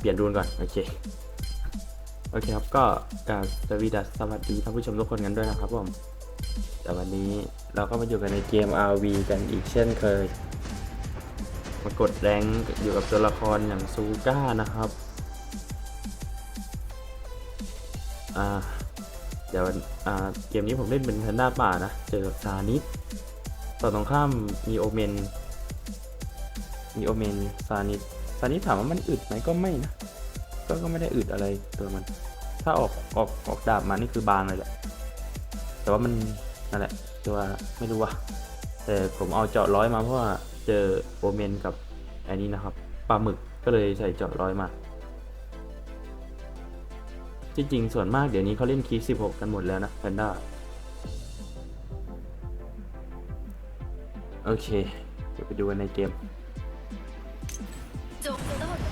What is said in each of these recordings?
เปลี่ยนรูนก่อน โอเค โอเคครับ ก็กาบสวีดัสสวัสดีท่านผู้ชมทุกคนกันด้วยนะครับผมแต่วันนี้เราก็มาอยู่กันในเกม RV กันอีกเช่นเคย มากดแรงอยู่กับตัวละครอย่างซูก้านะครับอ่าเดี๋ยวอ่าเกมนี้ผมเล่นเป็นแพนด้าป่านะ เจอกับซานิสต่อตรงข้ามมีโอเมน มีโอเมนซานิส ซานิสถามว่ามันอึดไหมก็ไม่นะก็ก็ไม่ได้อึดอะไรตัวมัน ถ้าออกออกออกดาบมานี่คือบางเลยแหละ แต่ว่ามันนั่นแหละตัวไม่รู้ว่ะแต่ผมเอาเจาะร้อยมาเพราะว่าเจอโอเมนกับอันนี้นะครับปลาหมึกก็เลยใส่เจาะร้อยมาจริงๆ ส่วนมากเดี๋ยวนี้เขาเล่นคีย์16กันหมดแล้วนะแพนด้าโอเค เดี๋ยวไปดูกันในเกม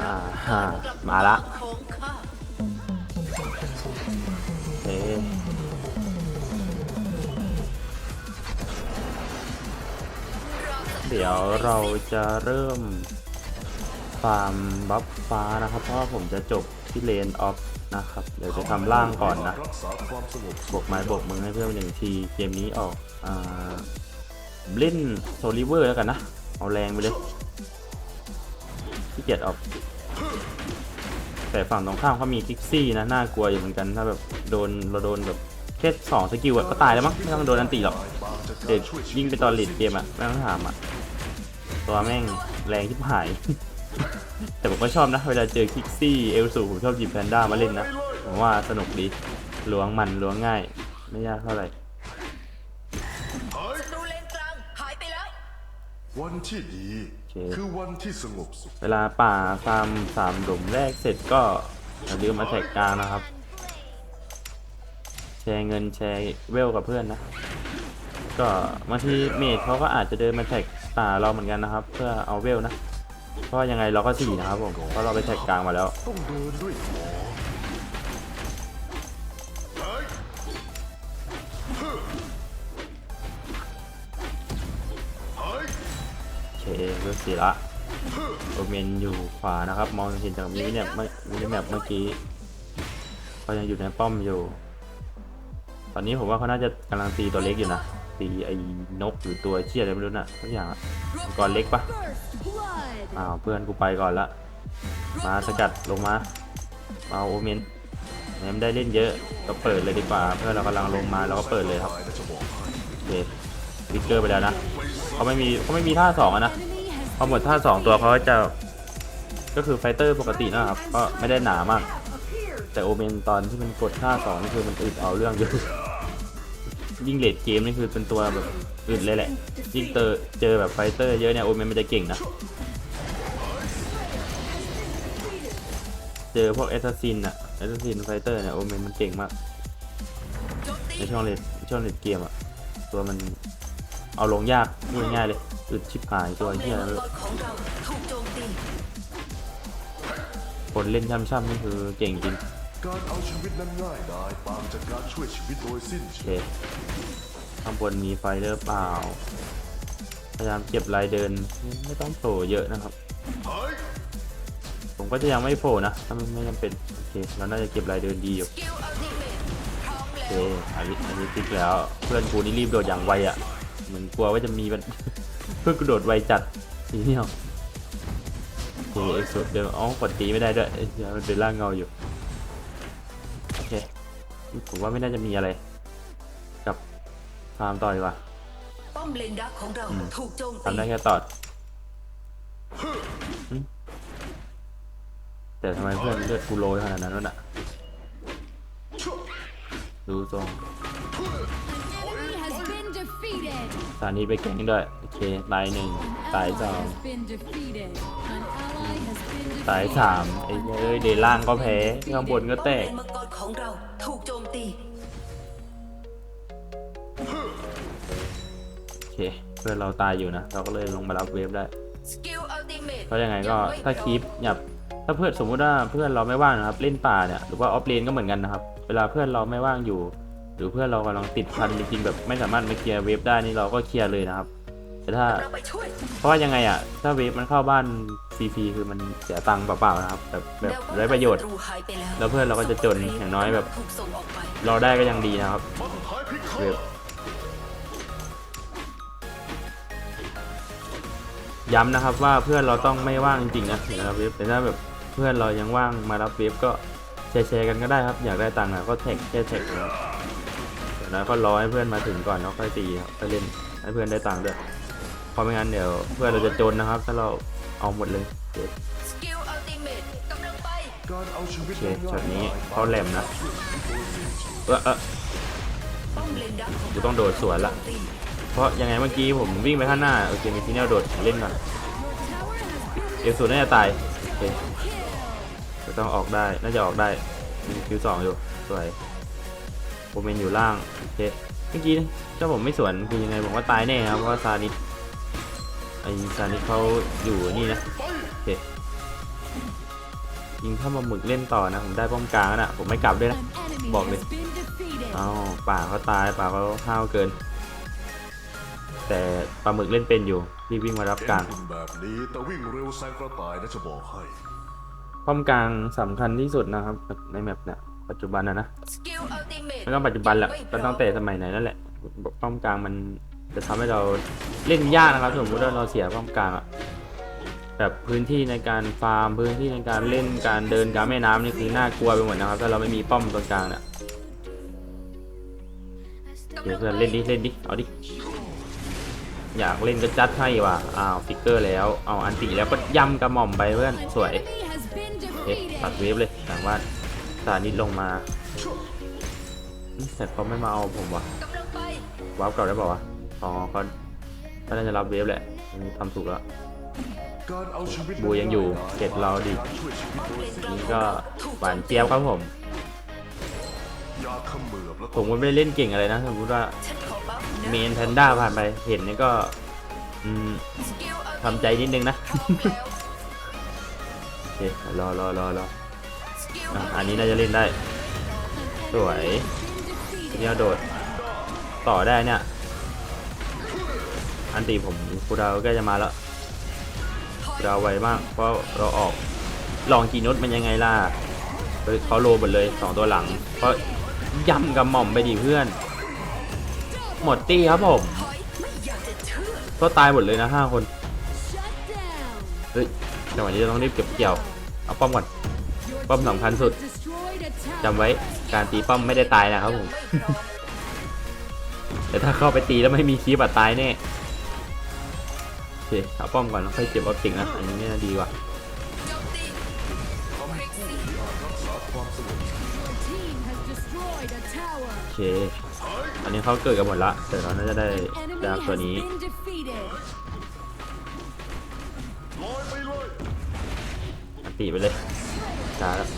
อ่าฮะมาละเอ๊เดี๋ยวเราจะเริ่มฟาร์มบัฟฟ้านะครับ เพราะว่าผมจะจบที่เลนออฟนะครับ เดี๋ยวจะทำล่างก่อนนะรักษาความสงบบกไม้บกมือให้เพื่อนหนึ่งที เกมนี้ออกอ่าเล่นโซลิเวอร์แล้วกันนะ เอาแรงไปเลย ขี้เกียจออก แต่ฝั่งตรงข้ามเขามีคิกซี่นะน่ากลัวอยู่เหมือนกันถ้าแบบโดนเราโดนแบบแค่สองสกิลก็ตายแล้วมั้งไม่ต้องโดนอันตีหรอกเด็กากรช่วยชียิ่วิงไปตอนเลดเกมอะไม่ต้องถามอะตัวแม่งแรงที่หาย แต่ผมก็ชอบนะ เวลาเจอคิกซี่เอลสูผมชอบหยิบแพนด้ามาเล่นนะผมว่าสนุกดีล้วงมันล้วงง่าย ไม่ยากเท่าไหร่วันที่ดี เคคือวันที่สงบสุขเวลาป่าฟาร์มสามหลุมแรกเสร็จก็อย่าลืมมาแท็กกลางนะครับ แชร์เงินแชร์เวลกับเพื่อนนะ ก็บางทีเมดเขาก็อาจจะเดินมาแท็กป่าเราเหมือนกันนะครับ เพื่อเอาเวลนะ เพราะว่ายังไงเราก็สี่นะครับผมเพราะเราไปแท็กกลางมาแล้ว ต้องเดินด้วยหม เคเวสี่ละโอเมนอยู่ขวานะครับ มองเห็นจากมินิเนี่ยมินิแมปเมื่อกี้เขายังอยู่ในป้อมอยู่ ตอนนี้ผมว่าเขาน่าจะกำลังตีตัวเล็กอยู่นะตีไอ้นกหรือตัวเชี่ยอะไรไม่รู้น่ะทุกอย่างอะมังกรเล็กปะอ้าวเพื่อนกูไปก่อนละ มาสกัดลงมาเอาโอเมนแม้มได้เล่นเยอะก็เปิดเลยดีกว่า เพื่อนเรากำลังลงมาเราก็เปิดเลยครับตายนะจะบอกให้โอเควิกเกอร์ไปแล้วนะเขาไม่มีเขาไม่มีท่าสองอะนะ พอหมดท่าสองตัวเขาจะก็คือไฟเตอร์ปกตินะครับ ก็ไม่ได้หนามาก แต่โอเมนตอนที่มันกดท่าสองนี่คือมันอึดเอาเรื่องอยู่ยิ่งเลดเกมนี่คือเป็นตัวแบบอึดเลยแหละ ยิ่งเจอเจอแบบไฟเตอร์เยอะเนี่ยโอเมนมันจะเก่งนะ เจอพวกแอสซัสซินอะแอสซัสซินไฟเตอร์เนี่ยโอเมนมันเก่งมากในช่วงเลดช่วงเลดเกมอะตัวมันเอาลงยากง่ายๆเลย อึดชิบหายตัวป้อมเลเฮียนแล้วมังกรของเราถูกโจมตีคนเล่นช่ำๆนี่คือเก่งจริงการเอาชีวิตนั้นง่ายดายต่างจากการช่วยชีวิตโดยสิ้นโอเชิเคงข้างบนมีไฟเดอร์เปล่า พยายามเก็บลายเดินไม่ต้องโผล่เยอะนะครับเฮ้ยผมก็จะยังไม่โผล่นะ ถ้ามันไม่จำเป็น โอเคเราน่าจะเก็บลายเดินดีอยู่สกิลอัลติเมทพร้อมโอแล้เควอันนี้อันนี้ติ๊กแล้ว เพื่อนกูนี่รีบโดดอย่างไวอะ เหมือนกลัวว่าจะมีมัน เพื่อนกูโดดไวจัดทีเดียวโอเคเอ็กซ์สุดเดิมอ๋อกดตีไม่ได้ด้วยเอ้ยเดี๋ยวมันเป็นร่างเงาอยู่โอเคผมว่าไม่น่าจะมีอะไร กับฟาร์มต่อดีกว่าป้อมเลนดักของเราอืมถูกโจมตีทำได้แค่ตอดหึแต่ทำไมเพื่อนเลือดกูโรยขนาดนั้นวะน่ะดูทรง สถานีไปแข่งด้วย โอเคตายหนึ่ง An ตายสอง has been defeated. An ally has been ตายสามไอ้เอ้ยเดล่างก็แพ้ข้างบนก็แตกมังกรของเราถูกโจมตีโอเคเพื่อนเราตายอยู่นะ เราก็เลยลงมารับเวฟได้กิลอัลติเพราะยังไงก็ถ้าคลิปหยับถ้าเพื่อนสมมุติว่าเพื่อนเราไม่ว่างนะครับ เล่นป่าเนี่ยหรือว่าออฟเลนก็เหมือนกันนะครับ เวลาเพื่อนเราไม่ว่างอยู่ รือเพื่อนเรากำลังติดพันจริงๆแบบไม่สามารถมาเคลียร์เวฟได้นี่เราก็เคลียร์เลยนะครับ แต่ถ้าเพราะว่ายังไงอะ ถ้าเวฟมันเข้าบ้านฟรีๆคือมันเสียตังค์เปล่าๆนะครับแบบแบบไร้ประโยชน์ แล้วเพื่อนเราก็จะจนอย่างน้อยแบบถูกส่งอไปเราได้ก็ยังดีนะครับเวฟย้ำนะครับว่าเพื่อนเราต้องไม่ว่างจริงๆนะถึงจะรับเวฟแต่ถ้าแบบเพื่อนเรายังว่างมารับเวฟก็แชร์ๆกันก็ได้ครับ อยากได้ตังค์ก็แท็กแค่แท็กนะครับ แล้วก็รอให้เพื่อนมาถึงก่อนแล้วค่อยตีครับค่อยเล่นให้เพื่อนได้ตังค์ด้วยเพราะไม่งั้นเดี๋ยวเพื่อนเราจะจนนะครับ ถ้าเราเอาหมดเลยเด็กโอเคช็อตนี้เขาแหลมนะเออเออป้อมเลนดักของกูต้องโดดสวนละ เพราะยังไงเมื่อกี้ผมวิ่งไปข้างหน้าโอเคมีทีเนลโดดเล่นก่อนเอลสูน่าจะตายโอเคจะต้องออกได้น่าจะออกได้มีคิวสองอยู่สวย โอเมนอยู่ล่างโอเคเมื่อกี้ถ้าผมไม่สวนคือยังไงผมว่าตายแน่ครับเพราะว่าซานิสไอซานิสเขาอยู่นี่นะโอเคยิงถ้ามาหมึกเล่นต่อนะผมได้ป้อมกลางนะผมไม่กลับด้วยนะบอกเลย has been defeated. อ้าป่าเขาตายป่าเขาห้าวเกิน แต่ปลาหมึกเล่นเป็นอยู่รีบวิ่งมารับกลางแบบนี้แต่วิ่งเร็วแซงกระต่ายนะจะบอกให้ป้อมกลางสำคัญที่สุดนะครับในแมปเนี่ย ปัจจุบันนะนะสกิลอัลติเมตไม่ต้องปัจจุบันแหละก็ตั้งแต่สมัยไหนนั่นแหละป้อมกลางมันจะทำให้เราเล่นยากนะครับสมมติว่าเราเสียป้อมกลางอะแบบพื้นที่ในการฟาร์มพื้นที่ในการเล่นการเดินกลางแม่น้ำนี่คือน่ากลัวไปหมดนะครับ ถ้าเราไม่มีป้อมตรงกลางเนี่ยเดี๋ยวเพื่อนเล่นดิเล่นดิเอาดิอยากเล่นก็จัดให้ว่ะอ้าวฟิกเกอร์แล้วเอาอันติแล้วก็ย่ำกระหม่อมไปเพื่อน An สวย enemy has been เอ๊ะตัด defeated. เวฟเลยหลังบ้าน สานิดลงมาอืมแต่เขาไม่มาเอาผมวะกำลังไปวาร์ปเก่าได้เปล่าวะอ๋อเขาเขาน่าจะรับเวฟแหละทำถูกแล้วบูยังอยู่เก็บเราดินี่ก็หวานเจี๊ยบครับผมผมก็ไม่ได้เล่นเก่งอะไรนะสมมติว่าฉันขอบัฟนะเมนแพนด้าผ่านไปเห็นนี่ก็ทำใจนิดนึงนะพร้อมแล้วโอเครอรอรอรอ อะอันนี้น่าจะเล่นได้ An enemy Rồi. has been ที defeated. นี้เราโดด ต่อได้เนี่ย อันตีผมคูดาวใกล้จะมาแล้วเราวไวมาก เพราะเราออกลองกีนุสมันยังไงล่ะเฮ้ยเขาโลหมดเลยสองตัวหลัง เพราะย่ำกับหม่อมไปดิเพื่อน หมดตีครับผมก็ตายหมดเลยนะห้าคน เฮ้ยจังหวะนี้เราต้องรีบเก็บเกี่ยว เอาป้อมก่อน ป้อมสำคัญสุด team has destroyed a tower. จำไว้การตีป้อมไม่ได้ตายนะครับผมไม่พร้อมแต่ถ้าเข้าไปตีแล้วไม่มีคีบอะตายแน่โอเคเอาป้อมก่อนแล้วค่อยเก็บออบติกนะอันนี้น่าดีกว่าโจมตีคริกซี่ Your team has destroyed a tower. โอเคอันนี้เขาเกิดกันหมดละแต่เราน่าจะได้ Enemy ดาบ has ตัวนี้ been defeated. ลอยไปเลยอันตีไปเลย ช้าแล้ว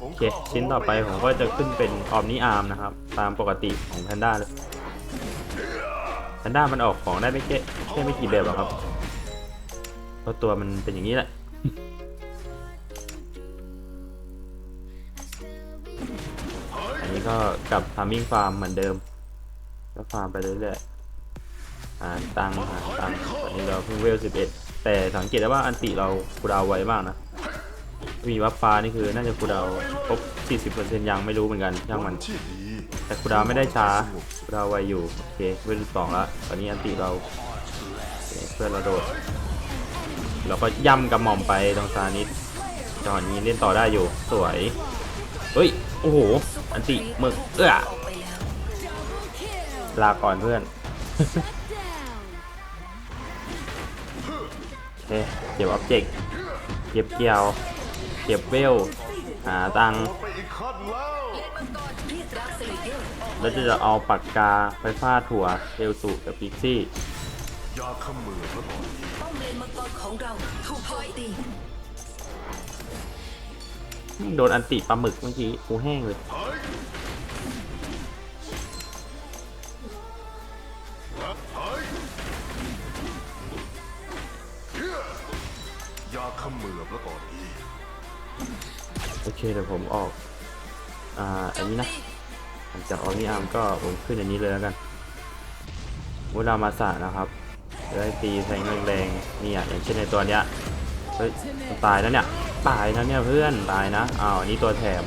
โอเคชิ้นต่อไปผมก็จะขึ้นเป็นออมนิอาร์มนะครับ ตามปกติของแพนด้าเลยแพนด้ามันออกของได้ไม่แค่แค่ไม่กี่แบบหรอกครับเพราะตัวมันเป็นอย่างนี้แหละอันนี้ก็กลับทามิ่งฟาร์มเหมือนเดิม ก็ฟาร์มไปเรื่อยๆหาตังค์หาตังค์ตอนนี้เราเพิ่งเวล 11 แต่สังเกตได้ว่าอันติเราคูดาวไวมากนะ มีวับฟ้านี่คือน่าจะคูดาวครบ 40%ยังไม่รู้เหมือนกันช่างมัน แต่คูดาวไม่ได้ช้าคูดาวไวอยู่ โอเคเวลสองแล้วตอนนี้อันติเราเพื่อนเราโดดเราก็ย่ำกับหม่อมไปตรงซานิดจอนี้เล่นต่อได้อยู่ สวยเฮ้ย โอ้โห อันติมึกเอื้อลาก่อนเพื่อนโอเคเก็บอ็อบเจกต์เก็บเกี่ยว เก็บเวล หาตังแล้วจะเอาปากกาไปฟาดถั่วเอลสุกับพิกซี่โดนอันติปลาหมึกเมื่อกี้กูแห้งเลยยาขมือบแล้วก่อน โอเคเดี๋ยวผมออก อ่า อันนี้นะหลังจากออกนี่อาร์มก็ผมขึ้นอันนี้เลยแล้วกันเวลามาสานะครับได้ตีแทงแรงๆนี่อะอย่างเช่นในตัวเนี้ยเฮ้ยตายแล้วเนี่ย ตายนะเนี่ยเพื่อน ตายนะ อ้าวนนี้ตัวแถม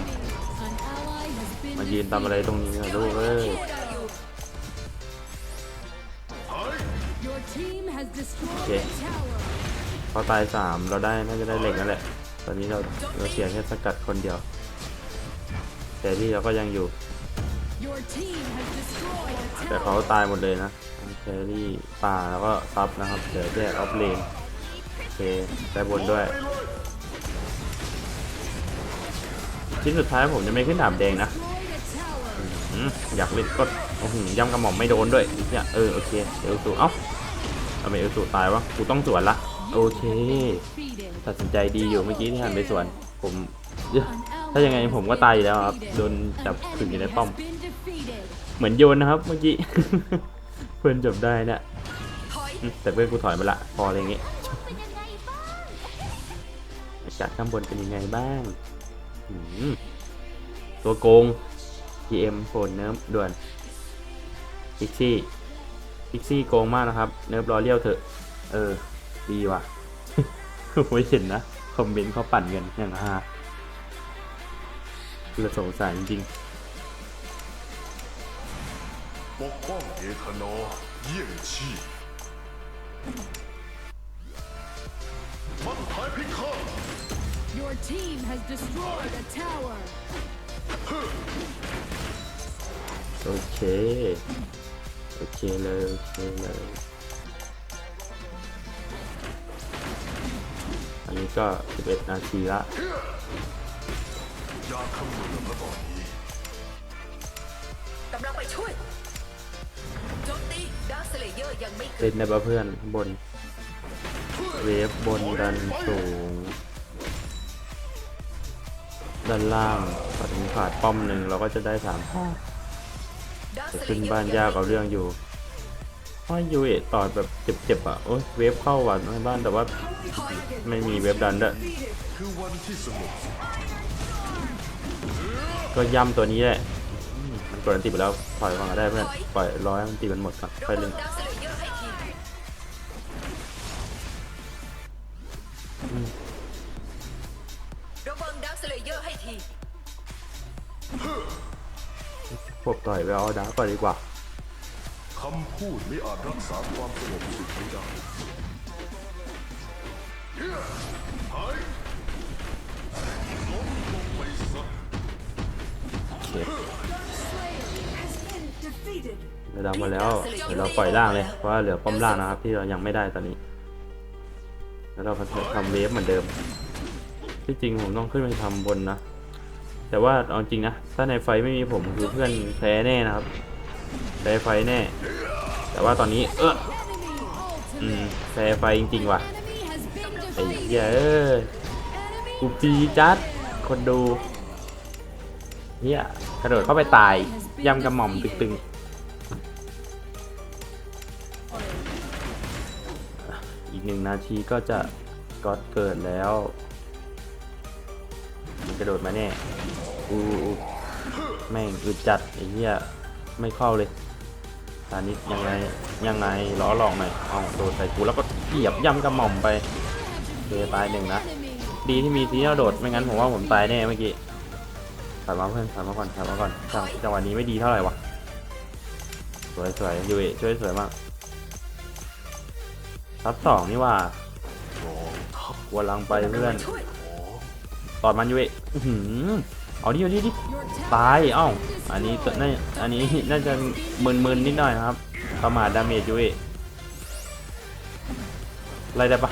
มายืนทำอะไรตรงนี้อะลูกเอ้ย Your team has destroyed Okay. a tower. เขาตายสามเราได้น่าจะได้เหล็กนั่นแหละ ตอนนี้เราเราเสียแค่สกัดคนเดียว แต่ที่เราก็ยังอยู่ Your team has destroyed a แต่ tower. เขาตายหมดเลยนะแครี่ป่าแล้วก็ซับนะครับเดี๋ยวแยกออฟเลนโอเคได้บนด้วย ชิ้นสุดท้ายผมจะไม่ขึ้นดาบแดงนะ Destroyed a tower. อืมอยากเล่นก็โอ้โหย่ำกระหม่อมไม่โดนด้วยเนี่ยเออโอเคเอลสูเอ้าทำไมเอลสูตายวะกูต้องสวนละ โอเค ตัดสินใจดีอยู่เมื่อกี้ที่หันไปสวน ผมเอ้ย An ally ถ้ายังไงผมก็ตายอยู่แล้วครับ โดนจับขึงอยู่ในป้อม เหมือนโยนนะครับเมื่อกี้ เพื่อนจบได้นี่ยถอยอืมแต่เพื่อนกูถอยมาละ พออะไรอย่างงี้อากข้างบนเป็นยังไงบ้าง ตัวโกง GM โฟนเนิร์ฟด่วนพิกซี่พิกซี่โกงมากนะครับ เนิร์ฟรอเลี้ยวเถอะ เออ ดีว่ะไม่เห็นนะ คอมเมนต์เขาปั่นกันอย่างฮาคือสงสารจริงปกป้องเอธานอร์เยี่ยงชีพมันหายพิฆาต Your team has destroyed a tower. โอเค โอเคเลย โอเคเลย อันนี้ก็ 11 นาทีละอยาคำนวณแล้วตอนนี้กำลังไปช่วยโจมตีดาร์คสเลเยอร์ยังไม่เกิเล่ดนได้ปะเพื่อนข้างบน เวฟบนดันสูง ด้านล่างพอถึงขาดป้อมหนึ่งเราก็จะได้สามภาคดาร์คแต่สเลขึ้นเยอร์บ้านยากเอาเรื่องอยู่เพราะยูเอต่อแบบเจ็บๆอะ โอ้ยเวฟเข้าว่ะในบ้านแต่ว่าไม่มีเวฟดันด้วยก็ย่ำตัวนี้แหละ มันกดอันติไปแล้วปล่อยก่อนได้เพื่อนปล่อยร้อยมันติมันหมดก่อนค่อยเล่นดาร์คสเลเยอร์ให้ทีระวังดาร์คสเลเยอร์ให้ทีพวกต่อยไปเอาดาก่อนดีกว่า คำพูดไม่อาจรักษาความสงบสุขไว้ได้หายล้มลงไปซะโอเคเราดามาแล้ว เดี๋ยวเราปล่อยล่างเลย เพราะว่าเหลือป้อมล่างนะครับ ที่เรายังไม่ได้ตอนนี้ แล้วเราทำเวฟเหมือนเดิม ที่จริงผมต้องขึ้นไปทำบนนะ แต่ว่าเอาจริงนะ ถ้าในไฟไม่มีผมคือเพื่อนแพ้แน่นะครับ แพ้ไฟแน่ แต่ว่าตอนนี้เอออืมแพ้ไฟจริงๆว่ะไอ้เหี้ยเอ้ยกูปีจัดคนดูเฮียกระโดดเข้าไปตายย่ำกระหม่อมตึงๆ อีกหนึ่งนาทีก็จะก็อดเกิดแล้วมันกระโดดมาแน่ อูอูแม่งอึดจัดไอ้เหี้ย ไม่เข้าเลยตอนนี้ยังไงยังไงล้อหลอกหน่อยเอาโดดใส่กูแล้วก็เหยียบย่ำกระหม่อมไปเดตายหนึ่งนะดีที่มีซีเนียลโดดไม่งั้นผมว่าผมตายแน่เมื่อกี้ถอยมาเพื่อนถอยมาก่อนถอยมาก่อนจังจังหวะนี้ไม่ดีเท่าไหร่วะสวยสวยยูเอช่วยสวยมากทับสองนี่ว่ากองทัพวัวลังไปเพื่อนตอดมันยูเออื้อหือเอาดิเอาดิดิตายเอ้า อันนี้น่าอันนี้น่าจะมึนๆนนิดหน่อยนะครับ ประมาทดาเมจยูเอไล่ได้ปะ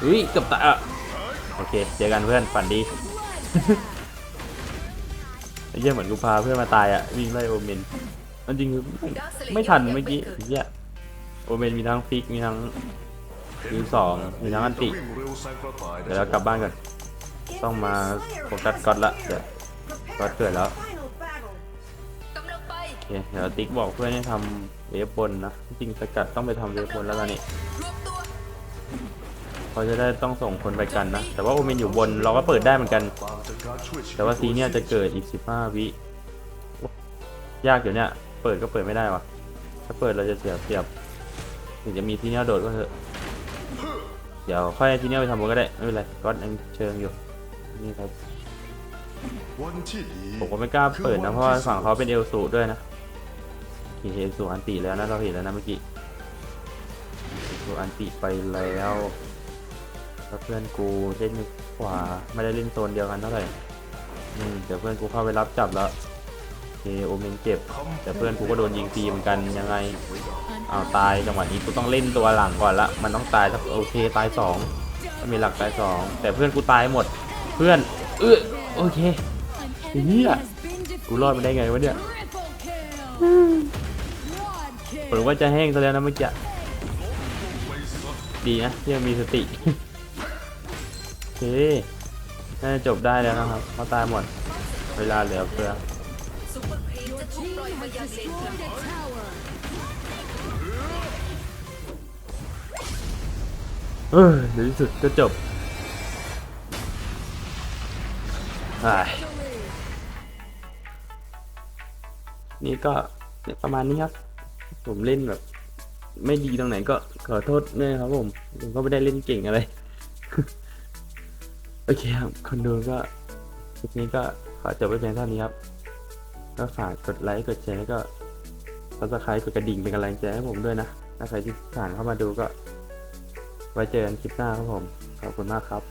เฮ้ยเกือบตายอะโอเค เจอกันเพื่อนฝันดี ไอ้เหี้ยเหมือนกูพาเพื่อนมาตายอะ วิ่งไล่โอเมนมันจริงคือไม่ไม่ทันเมื่อกี้ไอ้เหี้ยโอเมนมีทั้งฟิกมีทั้งคิวสองมีทั้งอันติ เดี๋ยวเรากลับบ้านก่อนต้องมาโฟกัสก๊อตละเดี๋ยวก๊อตเกิดแล้ว เดี๋ยวติ๊กบอกเพื่อนให้ทำเวฟบนนะ จริงสกัดต้องไปทำเวฟบนแล้วตอนนี้เขาจะได้ต้องส่งคนไปกันนะ แต่ว่าโอเมนอยู่บนเราก็เปิดได้เหมือนกัน แต่ว่าซีเนี่ยจะเกิดอีก 15 วิ ยากอยู่เนี่ย เปิดก็เปิดไม่ได้วะถ้าเปิดเราจะเสียเปรียบ ถึงจะมีทีเนี้ยโดดก็เถอะ เดี๋ยวค่อยให้ทีเนี้ยไปทำบนก็ได้ ไม่เป็นไรก็ยังเชิงอยู่ นี่ครับผมก็ไม่กล้าเปิดนะ เพราะว่าฝั่งเขาเป็นเอลสูด้วยนะ เคเอลสูอันติแล้วนะเราเห็นแล้วนะเมื่อกี้สูอันติไปแล้วแล้วเพื่อนกูเล่นขวาไม่ได้เล่นโซนเดียวกันเท่าไหร่อืมเดี๋ยวเพื่อนกูเข้าไปรับจับแล้วโอเคโอเมนเจ็บแต่เพื่อนกูก็โดนยิงฟรีเหมือนกันยังไง An อ้าตายจังหวะนี้กูต้องเล่นตัวหลังก่อนละมันต้องตายสักโอเคตายสองก็มีหลักตายสองแต่เพื่อนกูตายหมด เพื่อนเออโอเค enemy Iya. has been กูรอดมาได้ไงวะเนี่ย Triple kill. Quad ผมว่าจะแห้งซะแล้วนะเมื่อกี้ดีนะยังมีสติโอเคน่าจะจบได้แล้วนะครับเขาตายหมด เวลาเหลือเฟือเอร์ครีป Your จะถูก team ปล่อยมา has ยังเลนก destroyed ลาง a tower. เออในที่สุดก็จบนี่ก็ประมาณนี้ครับ ผมเล่นแบบ ไม่ดีตรงไหนก็ขอโทษด้วยครับผมผมก็ไม่ได้เล่นเก่งอะไร โอเคครับคนดูก็คลิปนี้ก็ขอจบไว้เพียงเท่านี้ครับ ก็ฝากกดไลค์กดแชร์ก็ซับสไครต์กดกระดิ่งเป็นกำลังใจให้ผมด้วยนะถ้าใครที่ผ่านเข้ามาดูก็ ไว้เจอกันคลิปหน้าครับผม ขอบคุณมากครับ